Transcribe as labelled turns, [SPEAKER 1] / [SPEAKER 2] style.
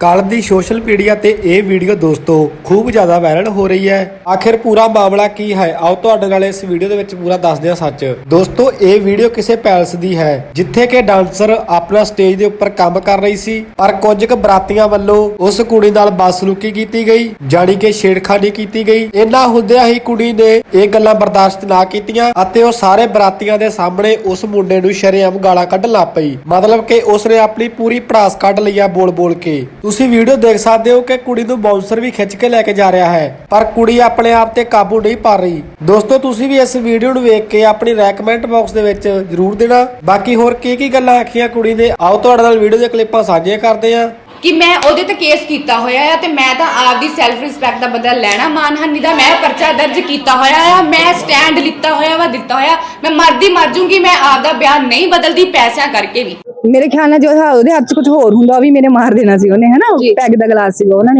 [SPEAKER 1] ਕੱਲ ਦੀ social media ਤੇ ਇਹ ਵੀਡੀਓ ਦੋਸਤੋ ਖੂਬ ਜ਼ਿਆਦਾ ਵਾਇਰਲ ਹੋ ਰਹੀ ਹੈ। ਆਖਿਰ ਪੂਰਾ ਮਾਮਲਾ ਕੀ ਹੈ? ਆਓ ਤੁਹਾਡੇ ਨਾਲ ਇਸ ਵੀਡੀਓ ਦੇ ਵਿੱਚ ਪੂਰਾ ਦੱਸਦੇ ਹਾਂ ਸੱਚ। ਦੋਸਤੋ, ਇਹ ਵੀਡੀਓ ਕਿਸੇ ਪੈਲਸ ਦੀ ਹੈ, ਜਿੱਥੇ ਕਿ ਡਾਂਸਰ ਆਪਣਾ ਸਟੇਜ ਦੇ ਉੱਪਰ ਕੰਮ ਕਰ ਰਹੀ ਸੀ, ਪਰ ਕੁਝ ਕੁ ਬਰਾਤੀਆਂ ਵੱਲੋਂ ਉਸ ਕੁੜੀ ਨਾਲ ਬਦਸਲੂਕੀ ਕੀਤੀ ਗਈ, ਜਾਣੀ ਕਿ ਛੇੜਖਾਨੀ ਕੀਤੀ ਗਈ। ਇਹਨਾਂ ਹੁੰਦਿਆਂ ਹੀ ਕੁੜੀ ਨੇ ਇਹ ਗੱਲਾਂ ਬਰਦਾਸ਼ਤ ਨਾ ਕੀਤੀਆਂ ਅਤੇ ਉਹ ਸਾਰੇ ਬਰਾਤੀਆਂ ਦੇ ਸਾਹਮਣੇ ਉਸ ਮੁੰਡੇ ਨੂੰ ਸ਼ਰੇਆਮ ਗਾਲਾਂ ਕੱਢਣ ਲੱਗ ਪਈ। ਮਤਲਬ ਕਿ ਉਸਨੇ ਆਪਣੀ ਪੂਰੀ ਪੜਾਸ ਕੱਢ ਲਈ ਆ ਬੋਲ ਬੋਲ ਕੇ। ਤੁਸੀਂ ਵੀਡੀਓ ਦੇਖ ਸਕਦੇ ਹੋ ਕਿ ਕੁੜੀ ਨੂੰ ਬਾਉਂਸਰ ਵੀ ਖਿੱਚ ਕੇ ਲੈ ਕੇ ਜਾ ਰਿਹਾ ਹੈ, ਪਰ ਕੁੜੀ ਆਪਣੇ ਆਪ ਤੇ ਕਾਬੂ ਨਹੀਂ ਪਾ ਰਹੀ। ਦੋਸਤੋ, ਤੁਸੀਂ ਵੀ ਇਸ ਵੀਡੀਓ ਨੂੰ ਵੇਖ ਕੇ ਆਪਣੀ ਰეკਮੈਂਟ ਬਾਕਸ ਦੇ ਵਿੱਚ ਜਰੂਰ ਦੇਣਾ। ਬਾਕੀ ਹੋਰ ਕੀ ਕੀ ਗੱਲਾਂ ਆਖੀਆਂ ਕੁੜੀ ਨੇ, ਆਓ ਤੁਹਾਡੇ ਨਾਲ ਵੀਡੀਓ ਦੀਆਂ ਕਲਿੱਪਾਂ ਸਾਂਝੀਆਂ ਕਰਦੇ ਹਾਂ।
[SPEAKER 2] ਕਿ ਮੈਂ ਉਹਦੇ ਤੇ ਕੇਸ ਕੀਤਾ ਹੋਇਆ ਆ ਤੇ ਮੈਂ ਤਾਂ ਆਪਦੀ ਸੈਲਫ ਰਿਸਪੈਕਟ ਦਾ ਬਦਲਾ ਲੈਣਾ ਮਾਨਹਾਨੀ ਦਾ, ਮੈਂ ਪਰਚਾ ਦਰਜ ਕੀਤਾ ਹੋਇਆ ਆ, ਮੈਂ ਸਟੈਂਡ ਲਿੱਤਾ ਹੋਇਆ ਵਾ, ਦਿੱਤਾ ਹੋਇਆ। ਮੈਂ ਮਰਦੀ ਮਰ ਜੂੰਗੀ, ਮੈਂ ਆਪਦਾ ਬਿਆਨ ਨਹੀਂ ਬਦਲਦੀ, ਪੈਸਿਆਂ ਕਰਕੇ ਵੀ।
[SPEAKER 3] ਮੇਰੇ ਖਿਆਲ ਨਾਲ ਜੋ ਉਹਦੇ ਹੱਥ 'ਚ ਕੁਝ ਹੋਰ ਹੁੰਦਾ ਉਹ ਵੀ ਮੇਰੇ ਮਾਰ ਦੇਣਾ ਸੀ ਉਹਨੇ ਹਨਾ। ਪੈਗ ਦਾ ਗਲਾਸ ਸੀਗਾ ਉਹਨਾਂ ਨੇ